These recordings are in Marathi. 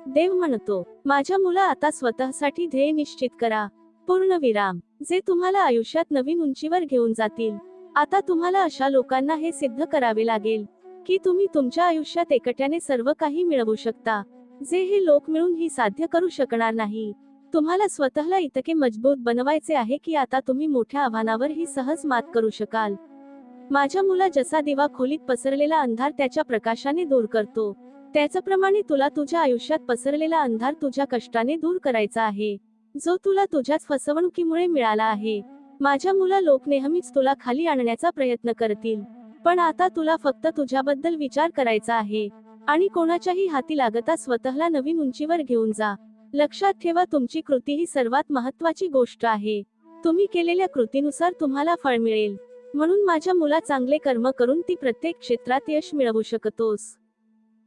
देव म्हणतो माझ्या मुला आता स्वतःसाठी ध्येय निश्चित करा. पूर्ण विराम. जे तुम्हाला आयुष्यात नवीन उंचीवर घेऊन जातील. आता तुम्हाला अशा लोकांना हे सिद्ध करावे लागेल की तुम्ही तुमच्या आयुष्यात एकट्याने सर्व काही मिळवू शकता. जे हे लोक मिळून ही साध्य करू शकणार नाही. तुम्हाला स्वतःला इतके मजबूत बनवायचे आहे की आता तुम्ही मोठ्या आव्हानावर ही सहज मात करू शकाल. माझ्या मुला जसा दिवा खोलीत पसरलेला अंधार त्याच्या प्रकाशाने दूर करतो. त्याचप्रमाणे तुला तुझ्या आयुष्यात पसरलेला अंधार तुझ्या कष्टाने दूर करायचा आहे. जो तुला तुझ्याच फसवणुकीमुळे मिळाला आहे. माझ्या मुला लोक नेहमीच तुला खाली आणण्याचा प्रयत्न करतील. पण आता तुला फक्त तुझ्याबद्दल विचार करायचा आहे. आणि कोणाच्याही हाती लागता स्वतःला नवीन उंचीवर घेऊन जा. लक्षात ठेवा तुमची कृती ही सर्वात महत्वाची गोष्ट आहे. तुम्ही केलेल्या कृतीनुसार तुम्हाला फळ मिळेल. म्हणून माझ्या मुला चांगले कर्म करून ती प्रत्येक क्षेत्रात यश मिळवू शकतोस.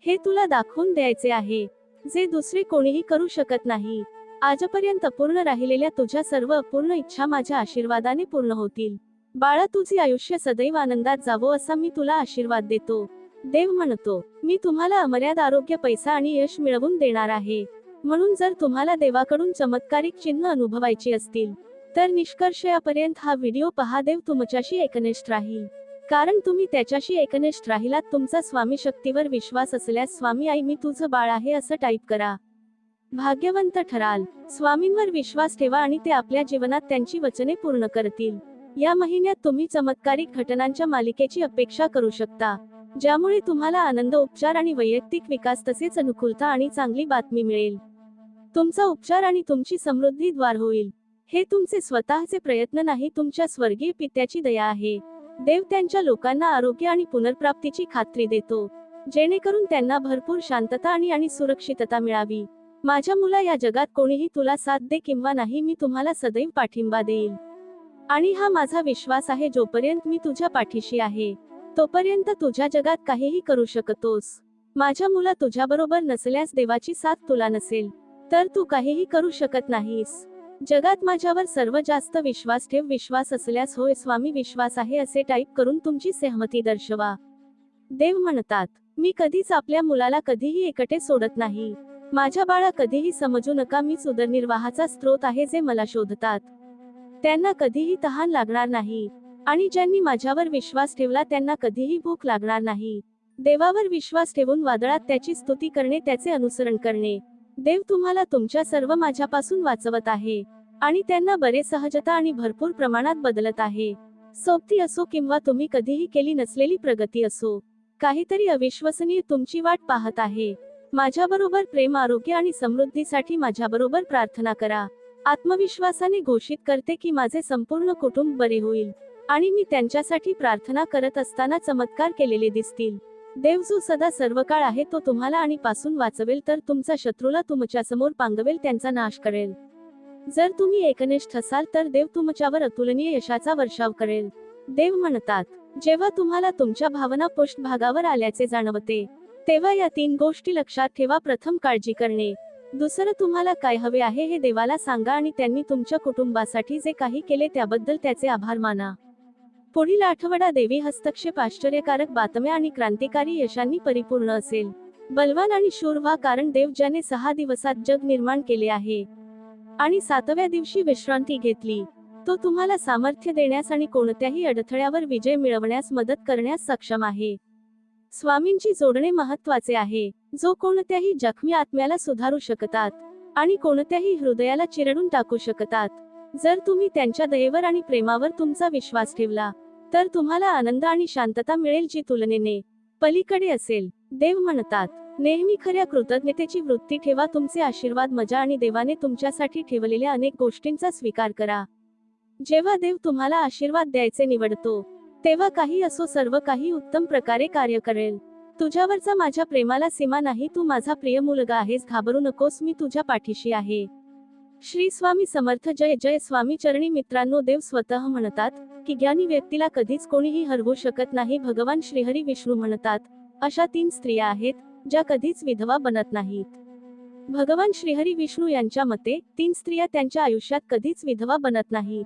हे तुला दाखवून द्यायचे आहे. जे दुसरे कोणीही करू शकत नाही. आजपर्यंत पूर्ण राहिलेल्या तुझ्या सर्व अपूर्ण इच्छा माझ्या आशीर्वादाने पूर्ण होतील. बाळा तुझे आयुष्य सदैव आनंदात जावो असा मी तुला आशीर्वाद देतो. देव म्हणतो मी तुम्हाला अमर्याद आरोग्य पैसा आणि यश मिळवून देणार आहे. म्हणून जर तुम्हाला देवाकडून चमत्कारिक चिन्ह अनुभवायची असतील तर निष्कर्ष यापर्यंत हा व्हिडिओ पहा. देव तुमच्याशी एकनिष्ठ राहील. कारण तुम्ही त्याच्याशी एकनिष्ठ राहिलात तुमचा स्वामी शक्तीवर विश्वास असल्यास स्वामी आई मी तुझं बाळ आहे असं टाईप करा. भाग्यवंत ठराल. स्वामींवर विश्वास ठेवा आणि ते आपल्या जीवनात त्यांची वचने पूर्ण करतील. या महिन्यात तुम्ही चमत्कारिक घटनांच्या मालिकेची अपेक्षा करू शकता ज्यामुळे तुम्हाला आनंद उपचार आणि वैयक्तिक विकास तसेच अनुकूलता आणि चांगली बातमी मिळेल. तुमचा उपचार आणि तुमची समृद्धी द्वार होईल. हे तुमचे स्वतःचे प्रयत्न नाही तुमच्या स्वर्गीय पित्याची दया आहे. देव त्यांच्या लोकांना आरोग्य आणि पुनर्प्राप्तीची खात्री देतो जेणेकरून त्यांना भरपूर शांतता आणि आणि सुरक्षितता मिळावी. माझ्या मुला या जगात कोणीही तुला साथ दे किंवा नाही मी तुम्हाला सदैव पाठिंबा देईल आणि हा माझा विश्वास आहे जोपर्यंत मी तुझ्या पाठीशी आहे तोपर्यंत तुझ्या जगात काहीही करू शकतोस. माझ्या मुला तुझ्याबरोबर नसल्यास देवाची साथ तुला नसेल तर तू काहीही करू शकत नाहीस. जगात माझ्यावर सर्व जास्त विश्वास ठेव विश्वास असल्यास होय स्वामी विश्वास आहे असे टाईप करून तुमची सहमती दर्शवा. देव म्हणतात मी कधीच आपल्या मुलाला कधीही एकटे सोडत नाही. माझ्या बाळा कधीही समजू नका मीच उदरनिर्वाहाचा स्रोत आहे जे मला शोधतात. त्यांना कधीही तहान लागणार नाही. आणि ज्यांनी माझ्यावर विश्वास ठेवला त्यांना कधीही भूक लागणार नाही. देवावर विश्वास ठेवून वादळात त्याची स्तुती करणे त्याचे अनुसरण करणे. देव तुम्हाला तुमच्या सर्व माझ्यापासून वाचवत आहे आणि त्यांना बरे सहजता आणि भरपूर प्रमाणात बदलत आहे. सोबती असो किंवा तुम्ही कधीही केली नसलेली प्रगती असो काहीतरी अविश्वसनीय तुमची वाट पाहत आहे. माझ्याबरोबर प्रेम आरोग्य आणि समृद्धीसाठी माझ्याबरोबर प्रार्थना करा. आत्मविश्वासाने घोषित करते की माझे संपूर्ण कुटुंब बरे होईल आणि मी त्यांच्यासाठी प्रार्थना करत असताना चमत्कार केलेले दिसतील. देव जो सदा सर्व काळ आहे तो तुम्हाला आणि पासून वाचवेल तर तुमचा शत्रूला तुमच्यासमोर पांगवेल त्यांचा नाश करेल. जर तुम्ही एकनिष्ठ असाल तर देव तुमच्यावर अतुलनीय यशाचा वर्षाव करेल. देव म्हणतात जेव्हा तुम्हाला तुमच्या भावना पृष्ठभागावर आल्याचे जाणवते तेव्हा या तीन गोष्टी लक्षात ठेवा. प्रथम काळजी करणे. दुसरं तुम्हाला काय हवे आहे हे देवाला सांगा आणि त्यांनी तुमच्या कुटुंबासाठी जे काही केले त्याबद्दल त्याचे आभार माना. पुढील आठवडा देवी हस्तक्षेप आश्चर्यकारक बातम्या आणि क्रांतिकारी यशांनी परिपूर्ण असेल. बलवान आणि शूर व्हा कारण देव ज्याने सहा दिवसात जग निर्माण केले आहे. आणि सातव्या दिवशी विश्रांती घेतली. तो तुम्हाला सामर्थ्य देण्यास आणि कोणत्याही अडथळ्यावर विजय मिळवण्यास मदत करण्यास सक्षम आहे. स्वामींची जोडणे महत्त्वाचे आहे. जो कोणत्याही जखमी आत्म्याला सुधारू शकतात आणि कोणत्याही हृदयाला चिरडून टाकू शकतात. जर तुम्ही त्यांच्या दयेवर आणि प्रेमावर तुमचा विश्वास ठेवला तर तुम्हाला आनंद आणि शांतता मिळेल जी तुलनेने पलीकडे असेल. देव म्हणतात नेहमी खऱ्या कृतज्ञतेची वृत्ती ठेवा तुमचे आशीर्वाद मजा आणि देवाने तुमच्यासाठी ठेवलेल्या अनेक गोष्टींचा स्वीकार करा. जेव्हा देव तुम्हाला आशीर्वाद द्यायचे निवडतो तेव्हा काही असो सर्व काही उत्तम प्रकारे कार्य करेल. तुझ्यावरचा माझ्या प्रेमाला सीमा नाही तू माझा प्रिय मुलगा आहेस घाबरू नकोस मी तुझ्या पाठीशी आहे. श्री स्वामी समर्थ जय जय स्वामी चरणी मित्रांनो देव स्वतः म्हणतात की ज्ञानी व्यक्तीला कधीच कोणीही हरवू शकत नाही भगवान श्रीहरी विष्णू म्हणतात. अशा तीन स्त्रिया आहेत ज्या कधीच विधवा बनत नाहीत. भगवान श्रीहरी विष्णू यांच्या मते तीन स्त्रिया त्यांच्या आयुष्यात कधीच विधवा बनत नाहीत.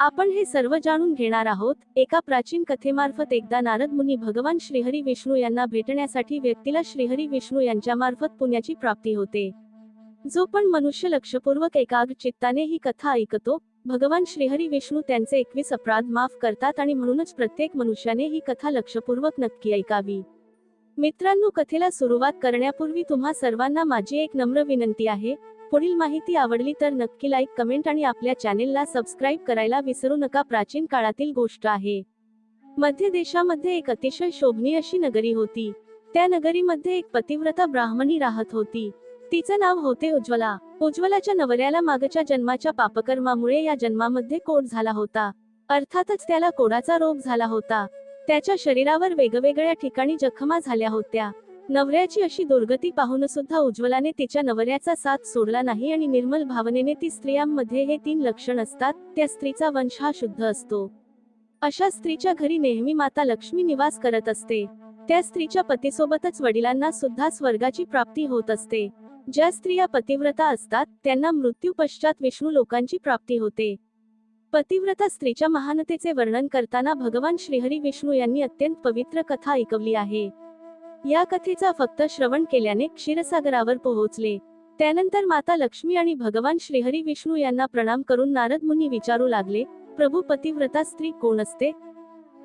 आपण हे सर्व जाणून घेणार आहोत एका प्राचीन कथेमार्फत एकदा नारद मुनी भगवान श्रीहरी विष्णू यांना भेटण्यासाठी व्यक्तीला श्रीहरी विष्णू यांच्या मार्फत पुण्याची प्राप्ती होते. जो पण मनुष्य लक्षपूर्वक एकाग्र चित्ताने ही कथा ऐकतो भगवान श्रीहरी विष्णू त्यांचे एकवीस अपराध माफ करतात आणि म्हणूनच प्रत्येक मनुष्याने ही कथा लक्षपूर्वक नक्की ऐकावी. मित्रांनो कथेला सुरुवात करण्यापूर्वी तुम्हा सर्वांना माझी एक नम्र विनंती आहे. पुढील माहिती आवडली तर नक्की लाईक कमेंट आणि आपल्या चॅनेलला सबस्क्राईब करायला विसरू नका. प्राचीन काळातील गोष्ट आहे. मध्य देशामध्ये एक अतिशय शोभनीय अशी नगरी होती. त्या नगरीमध्ये एक पतिव्रता ब्राह्मणी राहत होती. तिचं नाव होते उज्ज्वला. उज्ज्वलाच्या नवऱ्याला मागच्या जन्माच्या पापकर्मामुळे या जन्मामध्ये कोड झाला होता. अर्थातच त्याला कोडाचा रोग झाला होता. त्याच्या शरीरावर वेगवेगळ्या ठिकाणी जखमा झाल्या होत्या. नवऱ्याची अशी दुर्गती पाहून सुद्धा उज्ज्वलाने तिच्या नवऱ्याचा साथ सोडला नाही आणि निर्मल भावनेने ती स्त्रियांमध्ये हे तीन लक्षण असतात त्या स्त्रीचा वंश हा शुद्ध असतो. अशा स्त्रीच्या घरी नेहमी माता लक्ष्मी निवास करत असते. त्या स्त्रीच्या पतीसोबतच वडिलांना सुद्धा स्वर्गाची प्राप्ती होत असते. ज्या स्त्रिया पतिव्रता असतात त्यांना मृत्यू पश्चात विष्णू लोकांची प्राप्ती होते. पतिव्रता स्त्रीच्या महानतेचे वर्णन करताना भगवान श्रीहरी विष्णू यांनी अत्यंत पवित्र कथा ऐकवली आहे. या कथेचा फक्त श्रवण केल्याने क्षीरसागरावर पोहोचले. त्यानंतर माता लक्ष्मी आणि भगवान श्रीहरी विष्णू यांना प्रणाम करून नारद मुनी विचारू लागले प्रभू पतिव्रता स्त्री कोण असते?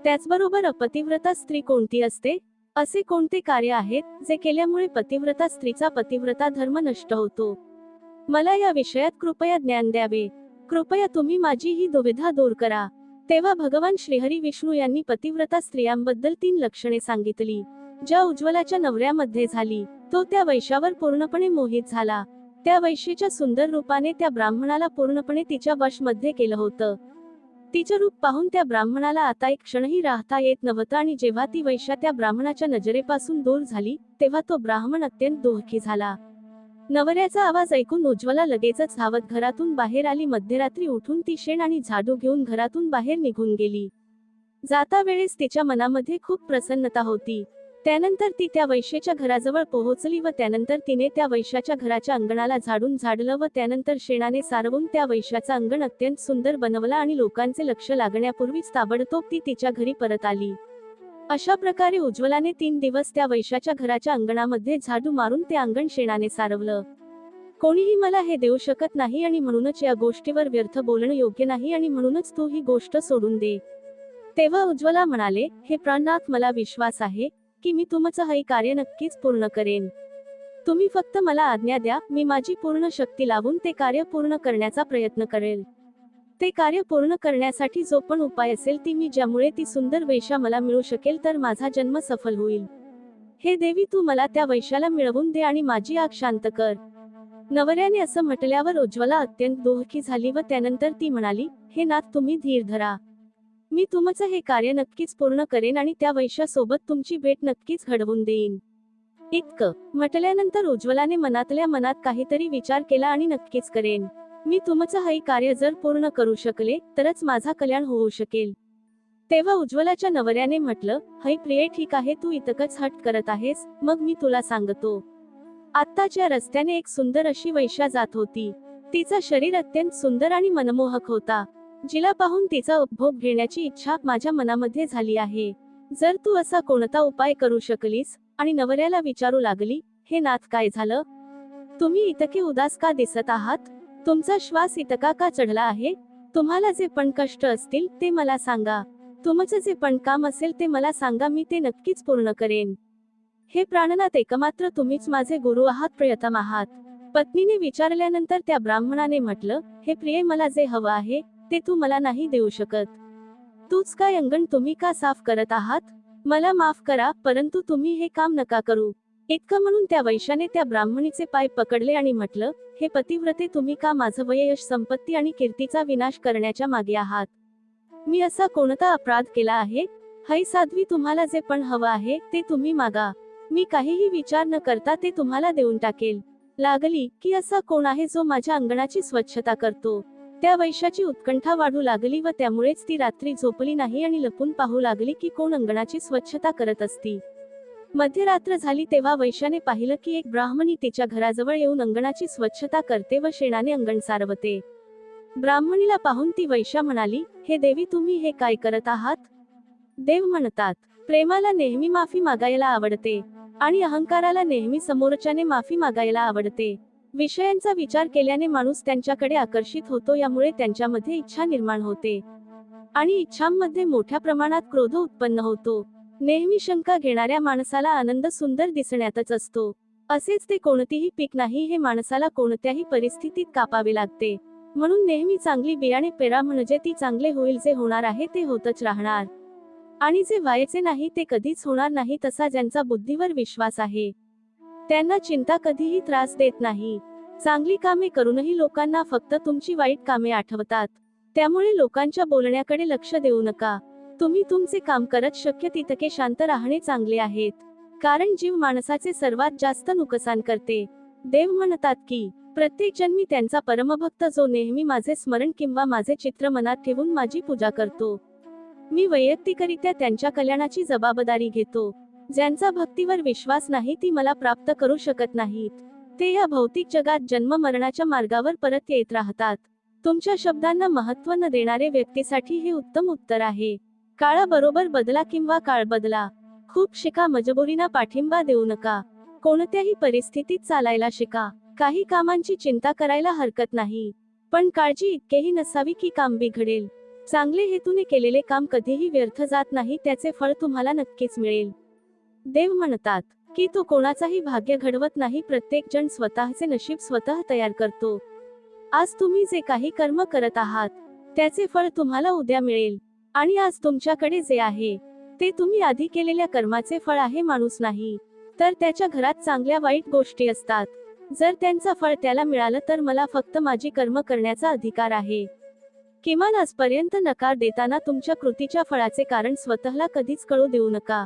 त्याचबरोबर अपतिव्रता स्त्री कोणती असते? असे कोणते कार्य आहेत जे केल्यामुळे पतिव्रता स्त्रीचा पतिव्रता धर्म नष्ट होतो? मला या विषयात कृपया ज्ञान द्यावे. कृपया तुम्ही माझी ही दुविधा दूर करा. तेव्हा भगवान श्रीहरी विष्णू यांनी पतिव्रता स्त्रियांबद्दल तीन लक्षणे सांगितली ज्या उज्ज्वलाच्या नवऱ्यामध्ये झाली. तो त्या वैशावर पूर्णपणे मोहित झाला. त्या वैश्येच्या सुंदर रूपाने त्या ब्राह्मणाला पूर्णपणे तिच्या वशमध्ये केलं होतं. तिचं रूप पाहून त्या ब्राह्मणाला आता एक क्षणही राहता येत नव्हतं आणि जेव्हा ती वैश्या त्या ब्राह्मणाच्या नजरेपासून दूर झाली तेव्हा तो ब्राह्मण अत्यंत दोहकी झाला. नवऱ्याचा आवाज ऐकून उज्ज्वला लगेचच धावत घरातून बाहेर आली. मध्यरात्री उठून ती शेण आणि झाडू घेऊन घरातून बाहेर निघून गेली. जाता वेळेस तिच्या मनामध्ये खूप प्रसन्नता होती. त्यानंतर ती त्या वैश्याच्या घराजवळ पोहोचली व त्यानंतर तिने त्या वैश्याच्या घराच्या अंगणाला झाडून झाडलं व त्यानंतर शेणाने सारवून त्या वैश्याचं अंगण अत्यंत सुंदर बनवला आणि लोकांचे लक्ष लागण्यापूर्वीच ताबडतोब ती तिच्या घरी परत आली. अशा प्रकारे उज्ज्वलाने तीन दिवस त्या वैशाच्या घराच्या अंगणामध्ये झाडू मारून ते अंगण शेणाने सारवलं. कोणीही मला हे देऊ शकत नाही आणि म्हणूनच या गोष्टीवर व्यर्थ बोलणं योग्य नाही आणि म्हणूनच तू ही गोष्ट सोडून दे तेव्हा उज्ज्वला म्हणाले हे प्राणनाथ मला विश्वास आहे. की मी तुमचं हे कार्य नक्कीच पूर्ण करेन. तुम्ही फक्त मला आज्ञा द्या मी माझी पूर्ण शक्ती लावून ते कार्य पूर्ण करण्याचा प्रयत्न करेल. ते कार्य पूर्ण करण्यासाठी जो पण उपाय असेल ती मी ज्यामुळे ती सुंदर वेशा मला मिळू शकेल तर माझा जन्म सफल होईल. हे देवी तू मला त्या वैशाला मिळवून दे आणि माझी आग शांत कर. नवऱ्याने असं म्हटल्यावर उज्ज्वला अत्यंत दोहकी झाली व त्यानंतर ती म्हणाली हे नाथ तुम्ही धीर धरा. मी तुमचं हे कार्य नक्कीच पूर्ण करेन आणि त्या वैशासोबत तुमची भेट नक्कीच घडवून देईन. इतकं. म्हटल्यानंतर उज्ज्वलाने मनातल्या मनात काहीतरी विचार केला आणि नक्कीच करेन. मी तुमचं हे कार्य जर पूर्ण करू शकले तरच माझा कल्याण होऊ शकेल. तेव्हा उज्ज्वलाच्या नवऱ्याने म्हटलं है प्रिय ठीक आहे तू इतकच हट करत आहेस मग मी तुला सांगतो. आत्ताच्या रस्त्याने एक सुंदर अशी वैश्या जात होती. तिचं शरीर अत्यंत सुंदर आणि मनमोहक होता. जिला पाहून तिचा उपभोग घेण्याची इच्छा माझ्या मनामध्ये झाली आहे. जर तू असा कोणता उपाय करू शकलीस आणि नवऱ्याला विचारू लागली हे नाथ काय झालं? तुम्ही इतके उदास का दिसत आहात? तुमचा श्वास इतका का चढला आहे? तुम्हाला जे पण कष्ट असतील ते मला सांगा. तुमचं जे पण काम असेल ते मला सांगा मी ते नक्कीच पूर्ण करेन. हे प्राणनाथ एकमात्र तुम्हीच माझे गुरु आहात प्रियतम आहात. पत्नीने विचारल्यानंतर त्या ब्राह्मणाने म्हटलं हे प्रिय मला जे हवं आहे ते तू मला नाही देऊ शकत. तूच काय अंगण तुम्ही का साफ करत आहात? मला माफ करा परंतु तुम्ही हे काम नका करू. इतकं म्हणून त्या वैशाने त्या ब्राह्मणीचे पाय पकडले आणि म्हटलं हे पतिव्रते तुम्ही का माझं वयश संपत्ती आणि कीर्तीचा विनाश करण्याच्या मागे आहात? मी असा कोणता अपराध केला आहे? है साध्वी तुम्हाला जे पण हवं आहे ते तुम्ही मागा. मी काहीही विचार न करता ते तुम्हाला देऊन टाकेल. लागली की असा कोण आहे जो माझ्या अंगणाची स्वच्छता करतो? त्या वैशाची उत्कंठा वाढू लागली व त्यामुळेच ती रात्री झोपली नाही आणि लपून पाहू लागली की कोण अंगणाची स्वच्छता करत असती. मध्यरात्र झाली तेव्हा वैशाने पाहिलं की एक ब्राह्मणी तिच्या घराजवळ येऊन अंगणाची स्वच्छता करते व शेणाने अंगण सारवते. ब्राह्मणीला पाहून ती वैश्या म्हणाली हे देवी तुम्ही हे काय करत आहात? देव म्हणतात प्रेमाला नेहमी माफी मागायला आवडते आणि अहंकाराला नेहमी समोरच्याने माफी मागायला आवडते. विषयांचा विचार केल्याने माणूस त्यांच्याकडे आकर्षित होतो यामुळे त्यांच्यामध्ये इच्छा निर्माण होते. आणि इच्छांमध्ये मोठ्या प्रमाणात क्रोध उत्पन्न होतो. नेहमी शंका घेणाऱ्या माणसाला आनंद सुंदर दिसण्यातच असतो. असेच ते कोणतीही पीक नाही हे माणसाला कोणत्याही परिस्थितीत कापावे लागते. म्हणून नेहमी चांगली बियाणे पेरा म्हणजे ती चांगले होईल जे होणार आहे ते होतच राहणार. आणि जे व्हायचे नाही ते कधीच होणार नाही तसा ज्यांचा बुद्धीवर विश्वास आहे. त्यांना चिंता कधीही त्रास देत नाही. चांगली कामे करूनही लोकांना फक्त तुमची वाईट कामे आठवतात. त्यामुळे लोकांच्या बोलण्याकडे लक्ष देऊ नका. तुम्ही तुमचे काम करत शक्य तितके शांत राहणे चांगले आहेत. कारण जीव माणसाचे सर्वात जास्त नुकसान करते. देव म्हणतात की प्रत्येक जन्मी त्यांचा परमभक्त जो नेहमी माझे स्मरण किंवा माझे चित्र मनात ठेवून माझी पूजा करतो. मी वैयक्तिकरित्या त्यांच्या कल्याणाची जबाबदारी घेतो. ज्यांचा भक्तीवर विश्वास नाही ती मला प्राप्त करू शकत नाहीत. ते या भौतिक जगात जन्म मरणाच्या मार्गावर परत येत राहतात. तुमच्या शब्दांना महत्त्व न देणारे व्यक्तीसाठी हे उत्तम उत्तर आहे. काळाबरोबर बदला किंवा काळ बदला. खूप शिका मजबुरीना पाठिंबा देऊ नका. कोणत्याही परिस्थितीत चालायला शिका. काही कामांची चिंता करायला हरकत नाही. पण काळजी इतकेही नसावी की काम बिघडेल. चांगले हेतूने केलेले काम कधीही व्यर्थ जात नाही त्याचे फळ तुम्हाला नक्कीच मिळेल. देव म्हणतात की तो कोणाचाही भाग्य घडवत नाही प्रत्येक जण स्वतःचे नशीब स्वतः तयार करतो. आज तुम्ही जे काही कर्म करत आहात त्याचे फळ तुम्हाला उद्या मिळेल. आणि आज तुमच्याकडे जे आहे ते तुम्ही आधी केलेल्या कर्माचे फळ आहे माणूस नाही. तर त्याच्या घरात चांगल्या वाईट गोष्टी असतात. जर त्यांचा फळ त्याला मिळालं तर मला फक्त माझी कर्म करण्याचा अधिकार आहे. किमान आजपर्यंत नकार देताना तुमच्या कृतीच्या फळाचे कारण स्वतःला कधीच कळू देऊ नका.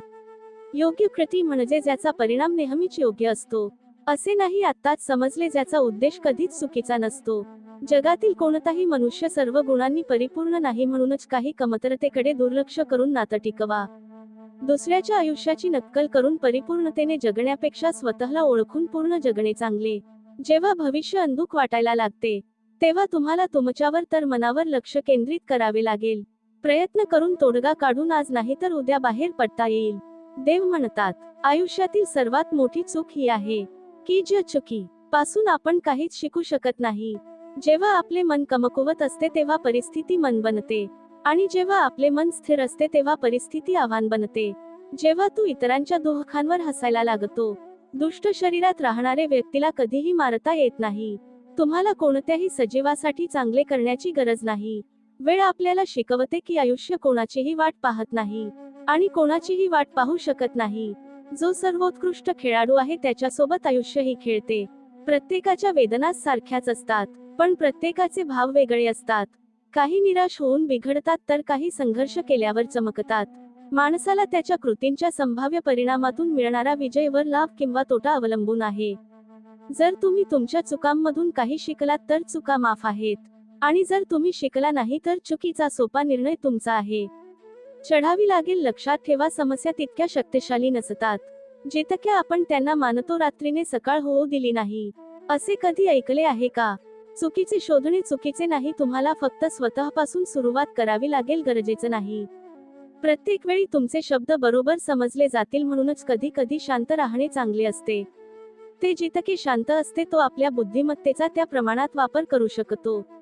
योग्य कृती म्हणजे ज्याचा परिणाम नेहमीच योग्य असतो. असे नाही आत्ताच समजले ज्याचा उद्देश कधीच चुकीचा नसतो. जगातील कोणताही मनुष्य सर्व गुणांनी परिपूर्ण नाही म्हणूनच काही कमतरतेकडे दुर्लक्ष करून नातं टिकवा. दुसऱ्याच्या आयुष्याची नक्कल करून परिपूर्णतेने जगण्यापेक्षा स्वतःला ओळखून पूर्ण जगणे चांगले. जेव्हा भविष्य अंधुक वाटायला लागते तेव्हा तुम्हाला तुमच्यावर तर मनावर लक्ष केंद्रित करावे लागेल. प्रयत्न करून तोडगा काढून आज नाही तर उद्या बाहेर पडता येईल. देव म्हणतात आयुष्यातील सर्वात मोठी चूक ही आहे की ज्या चुकी पासून आपण काहीच शिकू शकत नाही. जेव्हा आपले मन कमकुवत असते तेव्हा परिस्थिती मन बनते आणि जेव्हा आपले मन स्थिर असते तेव्हा परिस्थिती आव्हान बनते. जेव्हा तू इतरांच्या दुःखांवर हसायला लागतो दुष्ट शरीरात राहणारे व्यक्तीला कधीही मारता येत नाही. तुम्हाला कोणत्याही सजीवासाठी चांगले करण्याची गरज नाही. वेळ आपल्याला शिकवते की आयुष्य कोणाचीही वाट पाहत नाही. आणि कोणाचीही वाट पाहू शकत नाही. जो सर्वोत्कृष्ट खेळाडू आहे त्याच्यासोबत आयुष्यही खेळते. प्रत्येकाच्या वेदना सारख्याच असतात पण प्रत्येकाचे भाव वेगळे असतात. काही निराश होऊन बिघडतात तर काही संघर्ष केल्यावर चमकतात. माणसाला त्याच्या कृतींच्या संभाव्य परिणामातून मिळणारा विजयवर लाभ किंवा तोटा अवलंबून आहे. जर तुम्ही तुमच्या चुकांमधून काही शिकलात तर चुका माफ आहेत. आणि जर तुम्ही शिकला नाही तर चुकीचा सोपा निर्णय तुमचा आहे. चढावी लागेल लक्षात ठेवा समस्या तितक्या शक्तिशाली नसतात. जितक्या आपण त्यांना मानतो रात्रीने सकाळ होऊ दिली नाही. असे कधी ऐकले आहे का? चुकीचे शोधणे चुकीचे नाही तुम्हाला फक्त स्वतःपासून सुरुवात करावी लागेल गरजेचं नाही. प्रत्येक वेळी तुमचे शब्द बरोबर समजले जातील म्हणूनच कधी कधी शांत राहणे चांगले असते. ते जितके शांत असते तो आपल्या बुद्धिमत्तेचा त्या प्रमाणात वापर करू शकतो.